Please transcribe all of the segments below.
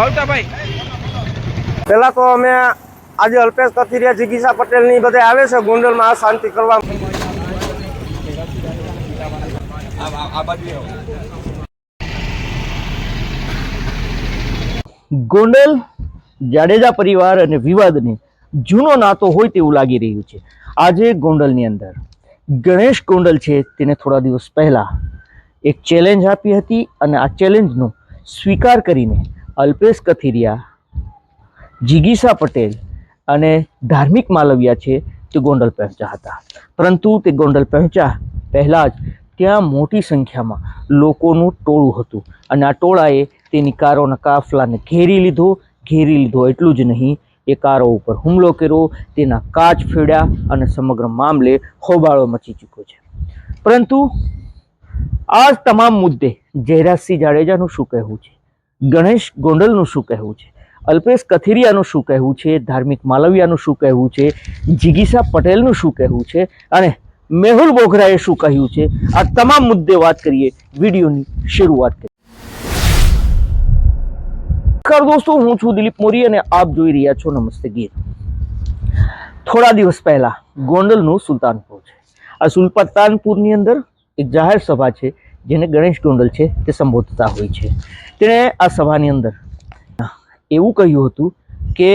ભાઈ પેલા તો અમે આજે અલ્પેશ કથિરિયા જિગીસા પટેલની બધે આવે છે ગોંડલમાં શાંતિ કરવા. ગોંડલ જાડેજા પરિવાર અને વિવાદની જૂનો નાતો હોય તેવું લાગી રહ્યું છે. આજે ગોંડલની અંદર. ગણેશ ગોંડલ છે તેને થોડા દિવસ પહેલા એક ચેલેન્જ આપી હતી અને આ ચેલેન્જનો સ્વીકાર કરીને અલ્પેશ કથિરિયા જીગીશા પટેલ અને ધાર્મિક માલવિયા છે તે ગોંડલ પહોંચ્યા હતા. પરંતુ તે ગોંડલ પહોંચ્યા પહેલાં જ ત્યાં મોટી સંખ્યામાં લોકોનું ટોળું હતું અને આ ટોળાએ તેની કારોના કાફલાને ઘેરી લીધો. ઘેરી લીધો એટલું જ નહીં, એ કારો ઉપર હુમલો કર્યો, તેના કાચ ફેડ્યા અને સમગ્ર મામલે હોબાળો મચી ચૂક્યો છે. પરંતુ આ તમામ મુદ્દે જયરાજસિંહ જાડેજાનું શું કહેવું છે? ગણેશ ગોંડલનું શું કહેવું છે? અલ્પેશ કથિરિયાનું શું કહેવું છે? ધાર્મિક માલવિયાનું શું કહેવું છે? જિગીસા પટેલનું શું કહેવું છે? અને મેહુલ બોઘરાએ શું કહ્યું છે? આ તમામ મુદ્દે વાત કરીએ વિડીયોની શરૂઆત કરીએ. નમસ્કાર દોસ્તો, હું છું દિલીપ મોરી અને આપ જોઈ રહ્યા છો નમસ્તે ગીર થોડા દિવસ પહેલા ગોંડલનું સુલતાનપુર છે. આ સુલતાનપુરની અંદર એક જાહેર સભા છે. જેને ગણેશ ગોંડલ છે તે સંબોધતા હોય છે. તેણે આ સભાની અંદર એવું કહ્યું હતું કે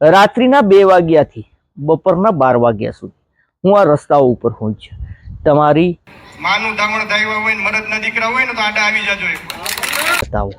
રાત્રિના બે વાગ્યાથી બપોરના બાર વાગ્યા સુધી હું આ રસ્તાઓ ઉપર હોય છે. તમારી માનું ધામણ ધાયવા હોય મરદના દીકરા હોય ને તો આડા આવી જાજો બતાવો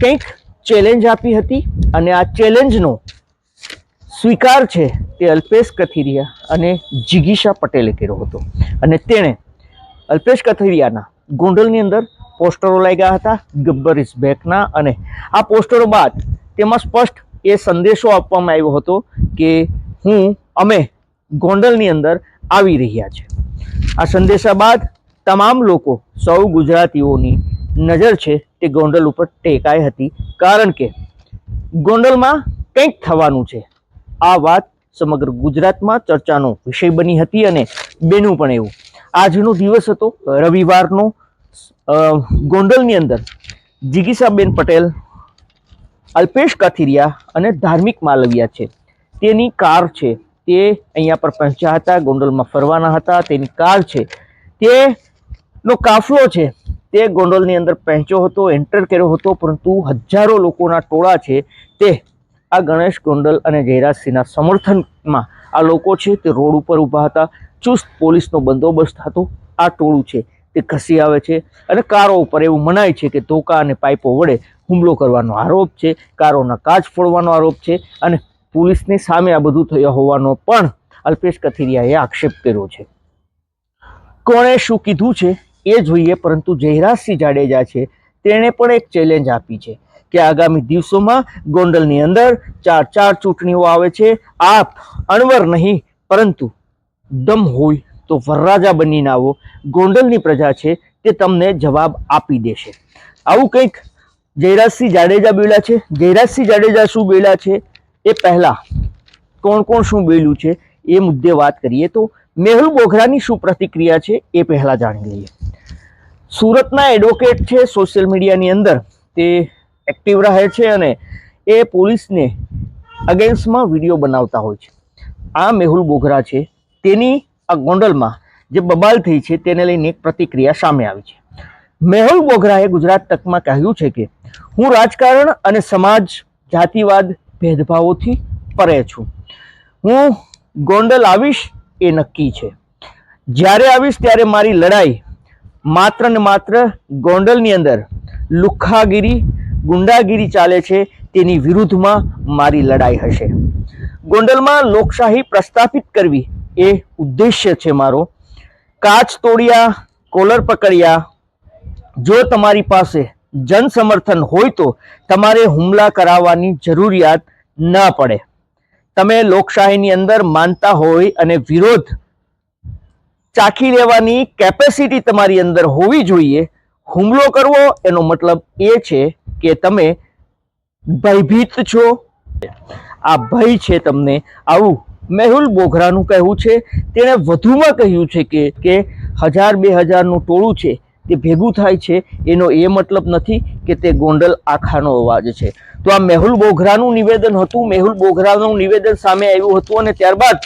કંઈક ચેલેન્જ આપી હતી અને આ ચેલેન્જનો સ્વીકાર છે તે અલ્પેશ કથિરિયા અને જિગીશા પટેલે કર્યો હતો. અને તેણે અલ્પેશ કથિરિયાના ગોંડલની અંદર પોસ્ટરો લાગ્યા હતા ગબ્બર ઇઝ બેકના અને આ પોસ્ટરો બાદ તેમાં સ્પષ્ટ એ સંદેશો આપવામાં આવ્યો હતો કે હું, અમે ગોંડલની અંદર આવી રહ્યા છે આ સંદેશા બાદ તમામ લોકો, સૌ ગુજરાતીઓની નજર છે તે ગોંડલ ઉપર ટેકાઈ હતી. કારણ કે ગોંડલમાં કંઈક થવાનું છે. આ વાત સમગ્ર ગુજરાતમાં ચર્ચાનો વિષય બની હતી અને બેનું પણ એવું. આજનો દિવસ હતો, રવિવારનો ગોંડલની અંદર. જિગીસાબેન પટેલ, અલ્પેશ કાથિરિયા અને ધાર્મિક માલવિયા છે. તેની કાર છે, તે અહીંયા પર પહોંચ્યા હતા, ગોંડલમાં ફરવાના હતા, તેની કાર છે. તે નો કાફલો છે, તે ગોંડલની અંદર પહોંચ્યો હતો એન્ટર કર્યો હતો, પરંતુ હજારો લોકોના ટોળા છે, તે આ ગણેશ ગોંડલ અને જયરાજસિંહના સમર્થનમાં આ લોકો છે તે રોડ ઉપર ઊભા હતા. ચુસ્ત પોલીસનો બંદોબસ્ત હતો. આ ટોળું છે તે ઘસી આવે છે અને કારો ઉપર એવું મનાય છે કે ધોકા અને પાઇપો વડે હુમલો કરવાનો આરોપ છે. કારોના કાચ ફોડવાનો આરોપ છે અને પોલીસની સામે આ બધું થયા હોવાનો પણ અલ્પેશ કથિરિયાએ આક્ષેપ કર્યો છે. કોણે શું કીધું છે એ જોઈએ, પરંતુ જયરાજસિંહ જાડેજા છે તેણે પણ એક ચેલેન્જ આપી છે. કે આગામી દિવસોમાં ગોંડલની અંદર ચાર ચાર ચૂંટણીઓ આવે છે. આપ અણવર નહીં, પરંતુ દમ હોય તો વરરાજા બનીને આવો. ગોંડલની પ્રજા છે તે તમને જવાબ આપી દેશે. આવું કંઈક જયરાજસિંહ જાડેજા બોલ્યા છે. જયરાજસિંહ જાડેજા શું બોલ્યા છે? એ પહેલાં કોણ કોણ શું બોલ્યું છે? એ મુદ્દે વાત કરીએ તો મેહુલ બોઘરાની શું પ્રતિક્રિયા છે? એ પહેલાં જાણી લઈએ. સુરતના એડવોકેટ છે સોશિયલ મીડિયાની અંદર તે એક્ટિવ રહે છે અને એ પોલીસને અગેન્સ્ટમાં વીડિયો બનાવતા હોય છે. આ મેહુલ બોઘરા છે. તેની આ ગોંડલમાં જે બબાલ થઈ છે તેને લઈને એક પ્રતિક્રિયા સામે આવી છે. મેહુલ બોઘરાએ ગુજરાત તકમાં કહ્યું છે કે, હું રાજકારણ અને સમાજ, જાતિવાદ, ભેદભાવોથી પરે છું. હું ગોંડલ આવીશ એ નક્કી છે. જ્યારે આવીશ ત્યારે મારી લડાઈ માત્ર ને માત્ર ગોંડલની અંદર લુખ્ખાગીરી ગુંડાગીરી ચાલે છે તેની વિરુદ્ધમાં મારી લડાઈ હશે. ગોંડલમાં લોકશાહી પ્રસ્થાપિત કરવી એ ઉદ્દેશ્ય છે મારો. કાચ તોડ્યા, કોલર પકડ્યા, જો તમારી પાસે જન સમર્થન હોય તો તમારે હુમલા કરાવવાની જરૂરિયાત ન પડે. તમે લોકશાહીની અંદર માનતા હોય અને વિરોધ ચાખી લેવાની કેપેસિટી તમારી અંદર હોવી જોઈએ. હુમલો કરવો એનો મતલબ એ છે કે તમે ભયભીત છો? આ ભય છે તમને. આવું મેહુલ બોઘરાનું કહેવું છે. તેણે વધુમાં કહ્યું છે કે કે હજાર બે હજારનું ટોળું છે, તે ભેગું થાય છે. એનો એ મતલબ નથી કે તે ગોંડલ આખાનો અવાજ છે. તો આ મેહુલ બોઘરાનું નિવેદન હતું. મેહુલ બોઘરાનું નિવેદન સામે આવ્યું હતું અને ત્યારબાદ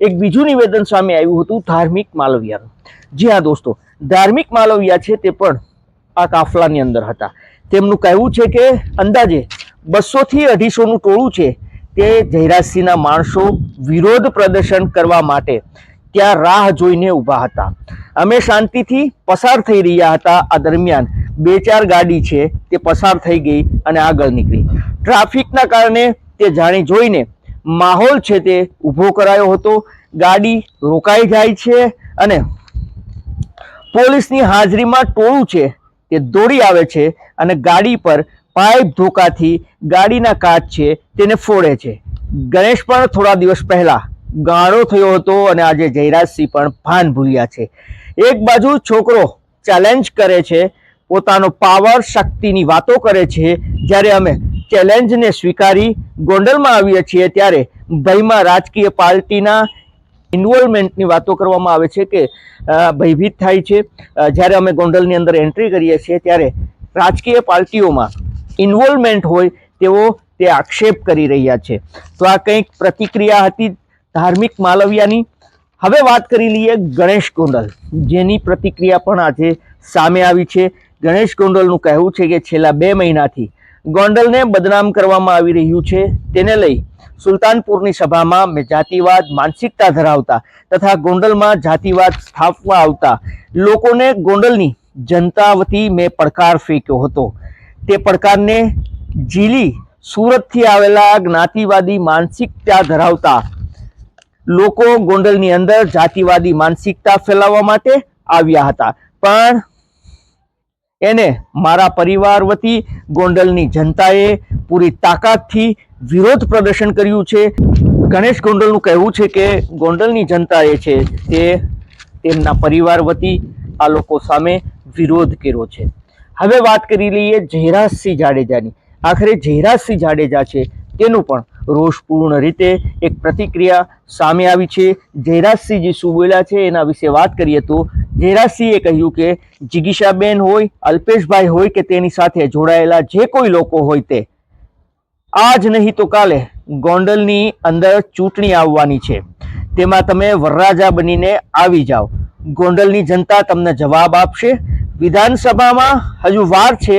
એક બીજું નિવેદન સામે આવ્યું હતું, ધાર્મિક માલવિયાનું. જી હા દોસ્તો, ધાર્મિક માલવિયા છે તે પણ આ કાફલાની અંદર હતા. તેમનું કહેવું છે કે અંદાજે બસોથી અઢીસોનું ટોળું છે તે જયરાજસિંહના માણસો વિરોધ પ્રદર્શન કરવા માટે ત્યાં રાહ જોઈને ઊભા હતા. અમે શાંતિથી પસાર થઈ રહ્યા હતા. આ દરમિયાન બે ચાર ગાડી છે તે પસાર થઈ ગઈ અને આગળ નીકળી. ટ્રાફિકના કારણે તે જાણી જોઈને માહોલ છે તે ઊભો કરાયો હતો. ગાડી રોકાઈ જાય છે અને પોલીસની હાજરીમાં ટોળું છે તે દોડી આવે છે અને ગાડી પર પાઇપ ધોકાથી ગાડીના કાચ છે તેને ફોડે છે. ગણેશ પણ થોડા દિવસ પહેલા ગાળો થયો હતો અને આજે જયરાજસિંહ પણ ભાન ભૂલ્યા છે. એક બાજુ છોકરો ચેલેન્જ કરે છે, પોતાનો પાવર શક્તિની વાતો કરે છે. જ્યારે અમે ચેલેન્જને સ્વીકારી ગોંડલમાં આવીએ છીએ ત્યારે ભયમાં રાજકીય પાર્ટીના ઇન્વોલ્વમેન્ટની વાતો કરવામાં આવે છે કે ભયભીત થાય છે. જ્યારે અમે ગોંડલની અંદર એન્ટ્રી કરીએ છીએ ત્યારે રાજકીય પાર્ટીઓમાં ઇન્વોલ્વમેન્ટ હોય તેવો તે આક્ષેપ કરી રહ્યા છે. તો આ કંઈક પ્રતિક્રિયા હતી ધાર્મિક માલવિયાની. હવે વાત કરી લઈએ ગણેશ ગોંડલ. જેની પ્રતિક્રિયા પણ આજે સામે આવી છે. ગણેશ ગોંડલનું કહેવું છે કે છેલ્લા બે મહિનાથી ગોંડલને બદનામ કરવામાં આવી રહ્યું છે. તેને લઈ સુલતાનપુરની સભામાં મેં જાતિવાદ, માનસિકતા ધરાવતા તથા ગોંડલમાં જાતિવાદ સ્થાપવા આવતા લોકોને ગોંડલની જનતા વતી મેં પડકાર ફેંક્યો હતો. તે પડકારને ઝીલી સુરતથી આવેલા જ્ઞાતિવાદી માનસિકતા ધરાવતા લોકો ગોંડલની અંદર જાતિવાદી માનસિકતા ફેલાવવા માટે આવ્યા હતા. પણ એને મારા પરિવાર વતી ગોંડલની જનતાએ પૂરી તાકાતથી વિરોધ પ્રદર્શન કર્યું છે. ગણેશ ગોંડલનું કહેવું છે કે ગોંડલની જનતાએ છે તે તેમના પરિવાર વતી આ લોકો સામે વિરોધ કર્યો છે. હવે વાત કરી લઈએ જયરાજસિંહ જાડેજાની. આખરે જયરાજસિંહ જાડેજા છે તેનું પણ રોષપૂર્ણ રીતે એક પ્રતિક્રિયા સામે આવી છે. જયરાજસિંહજી શું બોલ્યા છે એના વિશે વાત કરીએ તો જયરાજસિંહે કહ્યું કે જિગીશાબેન હોય, અલ્પેશભાઈ હોય કે તેની સાથે જોડાયેલા જે કોઈ લોકો હોય તે આજ નહીં તો કાલે ગોંડલની અંદર ચૂંટણી આવવાની છે. તેમાં તમે વરરાજા બનીને આવી જાઓ. ગોંડલની જનતા તમને જવાબ આપશે. વિધાનસભામાં હજુ વાર છે.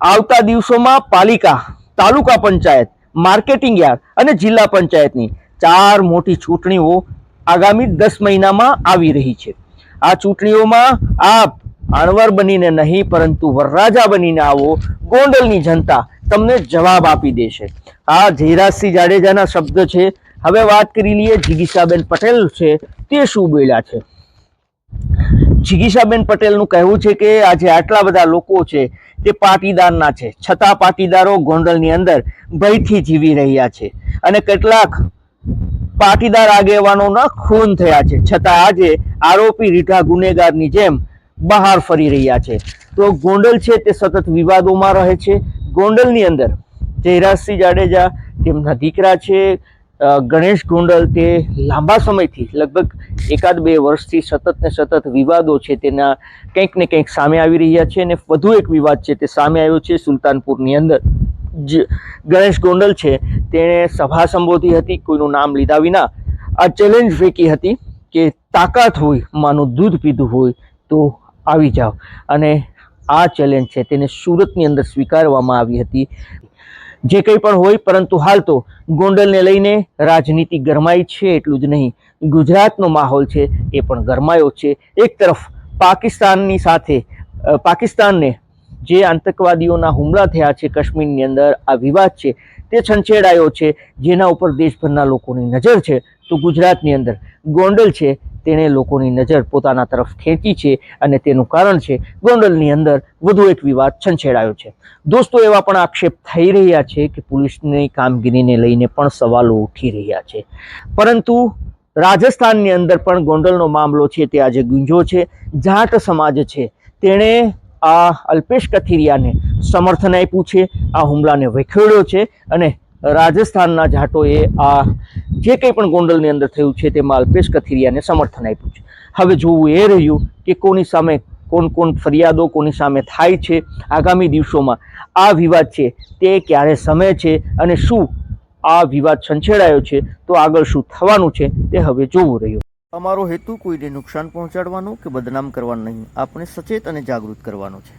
આવતા દિવસોમાં પાલિકા, તાલુકા પંચાયત, માર્કેટિંગ યાર્ડ અને જિલ્લા પંચાયતની ચાર મોટી ચૂંટણીઓ આગામી દસ મહિનામાં આવી રહી છે. આ ચૂંટણીઓમાં આપ આણવર બનીને નહીં, પરંતુ વરરાજા બનીને આવો ગોંડલની જનતા. તમને જવાબ આપી દેશે. આ જયરાજસિંહ જાડેજાના શબ્દ છે. હવે વાત કરી લઈએ જિગીશાબેન પટેલ છે. તે શું બોલ્યા છે? જિગીશાબેન પટેલનું કહેવું છે કે આજે આટલા બધા લોકો છે તે પાટીદારના છે. છતાં પાટીદારો ગોંડલની અંદર ભયથી જીવી રહ્યા છે અને કેટલાક પાટીદાર આગેવાનોના ખૂન થયા છે. છતાં આજે આરોપી રીઢા ગુનેગારની જેમ બહાર ફરી રહ્યા છે. તો ગોંડલ છે તે સતત વિવાદોમાં રહે છે. ગોંડલની અંદર. જયરાજસિંહ જાડેજા, તેમના દીકરા છે ગણેશ ગોંડલ, તે લાંબા સમયથી, લગભગ એકાદ બે વર્ષથી સતત ને સતત વિવાદો છે, તેના કંઈક ને કંઈક સામે આવી રહ્યા છે અને વધુ એક વિવાદ છે, તે સામે આવ્યો છે, સુલતાનપુરની અંદર. ગણેશ ગોંડલ છે, તેણે સભા સંબોધી હતી, કોઈનું નામ લીધા વિના. આ ચેલેન્જ ફેંકી હતી કે તાકાત હોય, માનું દૂધ પીધું હોય, તો આવી જાઓ. અને આ ચેલેન્જ છે તેને સુરતની અંદર સ્વીકારવામાં આવી હતી. જે કંઈ પણ હોય, પરંતુ હાલ તો ગોંડલને લઈને રાજનીતિ ગરમાઈ છે એટલું જ નહીં. ગુજરાતનો માહોલ છે એ પણ ગરમાયો છે. એક તરફ પાકિસ્તાનની સાથે પાકિસ્તાનને જે આતંકવાદીઓના હુમલા થયા છે કાશ્મીરની અંદર, આ વિવાદ છે તે છંછેડાયો છે. જેના ઉપર દેશભરના લોકોની નજર છે. તો ગુજરાતની અંદર ગોંડલ છે તેણે લોકોની નજર પોતાના તરફ ખેંચી છે અને તેનું કારણ છે ગોંડલની અંદર વધુ એક વિવાદ છંછેડાયો છે. દોસ્તો, એવા પણ આક્ષેપ થઈ રહ્યા છે કે પોલીસની કામગીરીને લઈને પણ સવાલો ઉઠી રહ્યા છે. પરંતુ રાજસ્થાનની અંદર પણ ગોંડલનો મામલો છે તે આજે ગુંજો છે, જાટ સમાજ છે. તેણે આ અલ્પેશ કથિરિયાને સમર્થન આપ્યું છે, આ હુમલાને વખેડ્યો છે અને રાજસ્થાનના જાટોએ આ જે કંઈ પણ ગોંડલની અંદર થયું છે તેમાં અલ્પેશ કથિરિયાને સમર્થન આપ્યું છે. હવે જોવું એ રહ્યું કે કોની સામે કોણ કોણ ફરિયાદો કોની સામે થાય છે આગામી દિવસોમાં. આ વિવાદ છે તે ક્યારે સમય છે અને શું આ વિવાદ છંછેડાયો છે તો આગળ શું થવાનું છે તે હવે જોવું રહ્યું. અમારો હેતુ કોઈને નુકસાન પહોંચાડવાનો કે બદનામ કરવાનો નહીં. આપણે સચેત અને જાગૃત કરવાનો છે.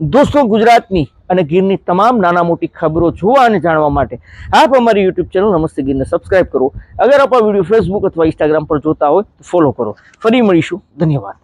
દોસ્તો ગુજરાતની અને ગીરની તમામ નાના મોટી ખબરો જોવા અને જાણવા માટે આપ અમારી યુટ્યુબ ચેનલ નમસ્તે ગીરને સબસ્ક્રાઇબ કરો. અગર આપ આ વીડિયો ફેસબુક અથવા ઇન્સ્ટાગ્રામ પર જોતા હોય તો ફોલો કરો. ફરી મળીશું. ધન્યવાદ.